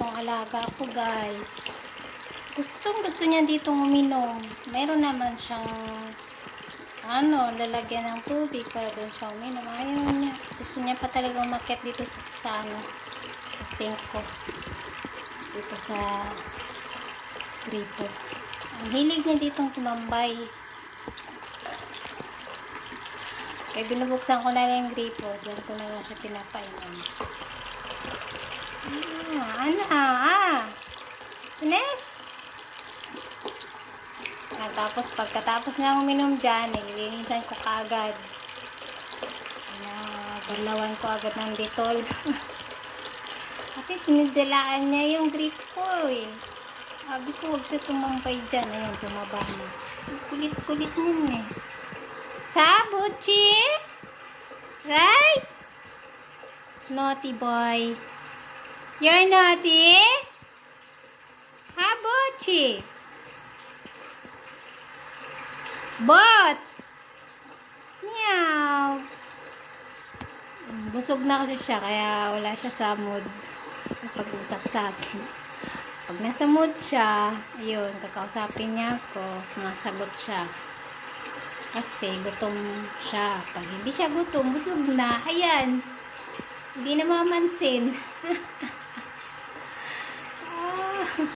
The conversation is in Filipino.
tong alaga ko guys. Gustong gusto niya ditong uminom. Meron naman siyang ano, lalagyan ng tubig para doon siya uminom. Ayaw niya. Gusto niya pa talaga umakyat dito sa, sa ano, sa sink ko. Dito sa gripo. Ang hilig niya ditong tumambay. Kaya binubuksan ko na lang yung gripo. Diyan ko na lang siya pinapainom. Ah. Finish? Ah, tapos pagkatapos na uminom dyan, nililinisan ko kaagad. Nagalawan ko agad ng detol. Kasi tinidilaan niya yung grip ko eh. Sabi ko, huwag siya tumambay dyan. Ayun, tumaba na. Kulit-kulit nun eh. Sabuchi? Right? Naughty boy. You're naughty? Habuchi? Bots! Meow! Busog na kasi siya, kaya wala siya sa mood pag-usap sa akin. Pag nasa mood siya, ayun, kakausapin niya ako, sumasagot siya. Kasi gutom siya. Pag hindi siya gutom, busog na. Ayan. Hindi na mamansin.